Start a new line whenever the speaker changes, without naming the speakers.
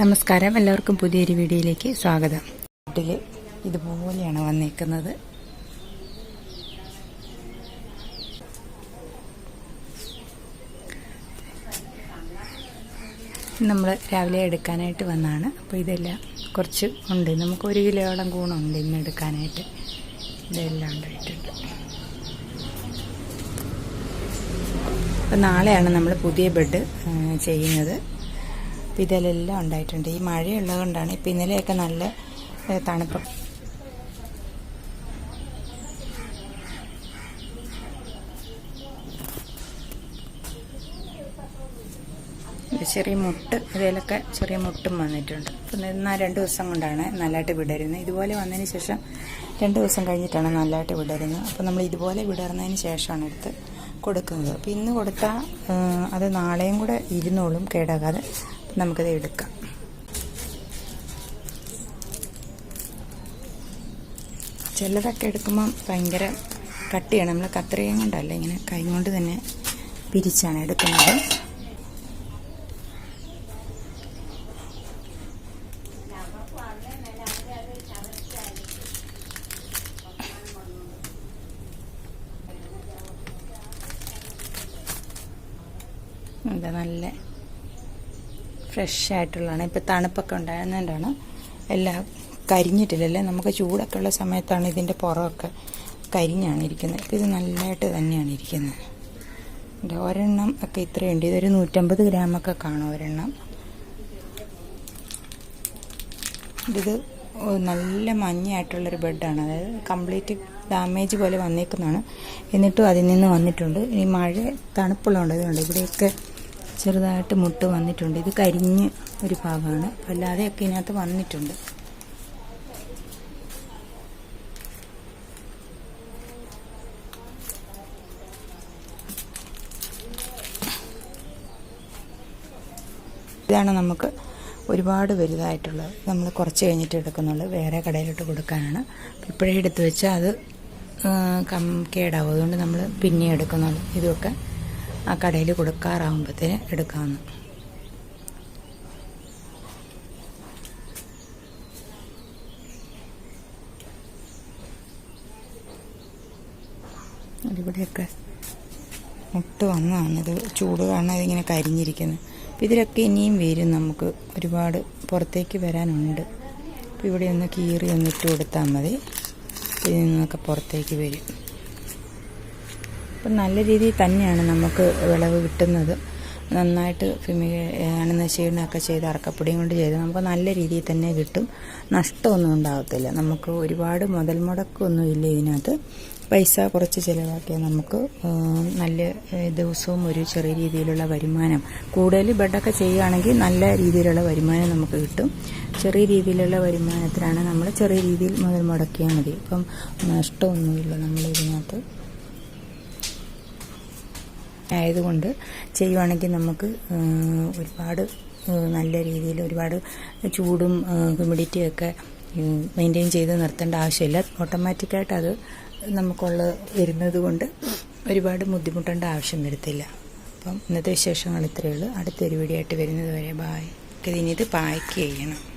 നമസ്കാരം. എല്ലാവർക്കും പുതിയൊരു വീഡിയോയിലേക്ക് സ്വാഗതം. വീട്ടിൽ ഇതുപോലെയാണ് വന്നേക്കുന്നത്. നമ്മൾ രാവിലെ എടുക്കാനായിട്ട് വന്നതാണ് അപ്പോൾ ഇതെല്ലാം കുറച്ച് ഉണ്ട്. നമുക്ക് ഒരു കിലോയോളം കൂണുണ്ട് ഇന്ന് എടുക്കാനായിട്ട്. ഇതെല്ലാം ഉണ്ടായിട്ടുണ്ട്. അപ്പം നാളെയാണ് നമ്മൾ പുതിയ ബെഡ് ചെയ്യുന്നത്. അപ്പം ഇതിലെല്ലാം ഉണ്ടായിട്ടുണ്ട്. ഈ മഴയുള്ളത് കൊണ്ടാണ് ഇപ്പം ഇന്നലെയൊക്കെ നല്ല തണുപ്പ്. ചെറിയ മുട്ട് ഇതിലൊക്കെ ചെറിയ മുട്ടും വന്നിട്ടുണ്ട്. അപ്പം എന്നാൽ രണ്ട് ദിവസം കൊണ്ടാണ് നല്ലതായിട്ട് വിടരുന്നത്. ഇതുപോലെ വന്നതിന് ശേഷം രണ്ട് ദിവസം കഴിഞ്ഞിട്ടാണ് നല്ലതായിട്ട് വിടരുന്നത്. അപ്പം നമ്മൾ ഇതുപോലെ വിടർന്നതിന് ശേഷമാണ് എടുത്ത് കൊടുക്കുന്നത്. അപ്പം ഇന്ന് കൊടുത്താൽ അത് നാളെയും കൂടെ ഇരുന്നോളും കേടാകാതെ. നമുക്കത് എടുക്കാം. ചിലതൊക്കെ എടുക്കുമ്പം ഭയങ്കര കട്ടിയാണ്. നമ്മൾ കത്രികയും കൊണ്ടല്ല ഇങ്ങനെ കൈ കൊണ്ട് തന്നെ പിരിച്ചാണ് എടുക്കുന്നത്. നല്ല ഫ്രഷ് ആയിട്ടുള്ളതാണ് ഇപ്പം തണുപ്പൊക്കെ ഉണ്ടായിരുന്നതുകൊണ്ടാണ് എല്ലാം കരിഞ്ഞിട്ടില്ലല്ലേ? നമുക്ക് ചൂടൊക്കെ ഉള്ള സമയത്താണ് ഇതിന്റെ പുറമൊക്കെ കരിഞ്ഞാണ് ഇരിക്കുന്നത്. ഇത് നല്ലതായിട്ട് തന്നെയാണ് ഇരിക്കുന്നത്. ഒരെണ്ണം ഒക്കെ ഇത്രയുണ്ട്. ഇതൊരു നൂറ്റമ്പത് ഗ്രാമൊക്കെ കാണും ഒരെണ്ണം. ഇത് നല്ല മഞ്ഞയായിട്ടുള്ളൊരു ബെഡാണ്. അതായത് കംപ്ലീറ്റ് ഡാമേജ് പോലെ വന്നേക്കുന്നതാണ്. എന്നിട്ടും അതിൽ നിന്ന് വന്നിട്ടുണ്ട്. ഈ മഴ തണുപ്പുള്ളതുകൊണ്ട് ഇതുണ്ട്. ഇവിടെയൊക്കെ ചെറുതായിട്ട് മുട്ട് വന്നിട്ടുണ്ട്. ഇത് കരിഞ്ഞ് ഒരു ഭാഗമാണ്. അല്ലാതെയൊക്കെ ഇതിനകത്ത് വന്നിട്ടുണ്ട്. ഇതാണ് നമുക്ക് ഒരുപാട് വലുതായിട്ടുള്ളത്. നമ്മൾ കുറച്ച് കഴിഞ്ഞിട്ട് എടുക്കുന്നുള്ളൂ. വേറെ കടയിലോട്ട് കൊടുക്കാനാണ്. ഇപ്പോഴേ എടുത്തു വെച്ചാൽ അത് കേടാവും. അതുകൊണ്ട് നമ്മൾ പിന്നെ എടുക്കുന്നുള്ളൂ. ഇതൊക്കെ ആ കടയിൽ കൊടുക്കാറാകുമ്പോഴത്തേന് എടുക്കാമെന്ന് ഇവിടെയൊക്കെ മുട്ട് വന്നതാണ്. ഇത് ചൂട് കാരണം ഇതിങ്ങനെ കരിഞ്ഞിരിക്കുന്നത് അപ്പം ഇതിലൊക്കെ ഇനിയും വരും നമുക്ക്. ഒരുപാട് പുറത്തേക്ക് വരാനുണ്ട്. അപ്പോൾ ഇവിടെ ഒന്ന് കീറി ഒന്ന് ഇട്ട് കൊടുത്താൽ മതി. ഇതിൽ നിന്നൊക്കെ പുറത്തേക്ക് വരും. അപ്പം നല്ല രീതിയിൽ തന്നെയാണ് നമുക്ക് വിളവ് കിട്ടുന്നത്. നന്നായിട്ട് ഫിമി അണുനശീകരണമൊക്കെ ചെയ്ത് അറക്കപ്പൊടിയും കൊണ്ട് ചെയ്ത് നമുക്ക് നല്ല രീതിയിൽ തന്നെ കിട്ടും. നഷ്ടമൊന്നും ഉണ്ടാകത്തില്ല. നമുക്ക് ഒരുപാട് മുതൽ മുടക്കൊന്നും ഇല്ല ഇതിനകത്ത്. പൈസ കുറച്ച് ചിലവാക്കിയാൽ നമുക്ക് നല്ല ദിവസവും ഒരു ചെറിയ രീതിയിലുള്ള വരുമാനം. കൂടുതൽ ബെഡൊക്കെ ചെയ്യുകയാണെങ്കിൽ നല്ല രീതിയിലുള്ള വരുമാനം നമുക്ക് കിട്ടും. ചെറിയ രീതിയിലുള്ള വരുമാനത്തിനാണ് നമ്മൾ ചെറിയ രീതിയിൽ മുതൽ മുടക്കിയാൽ മതി. ഇപ്പം നഷ്ടമൊന്നുമില്ല നമ്മൾ ഇതിനകത്ത്. ആയതുകൊണ്ട് ചെയ്യുവാണെങ്കിൽ നമുക്ക് ഒരുപാട് നല്ല രീതിയിൽ ഒരുപാട് ചൂടും ഹ്യൂമിഡിറ്റിയും ഒക്കെ മെയിന്റെയിൻ ചെയ്ത് നിർത്തേണ്ട ആവശ്യമില്ല. ഓട്ടോമാറ്റിക്കായിട്ട് അത് നമുക്കുള്ള വരുന്നത് കൊണ്ട് ഒരുപാട് ബുദ്ധിമുട്ടേണ്ട ആവശ്യം വരത്തില്ല. അപ്പം ഇന്നത്തെ വിശേഷങ്ങൾ ഇത്രയേ ഉള്ളൂ. അടുത്തൊരു വീഡിയോ ആയിട്ട് വരുന്നത് വരെ. ബായ് ഇനി ഇത് പായ്ക്ക് ചെയ്യണം.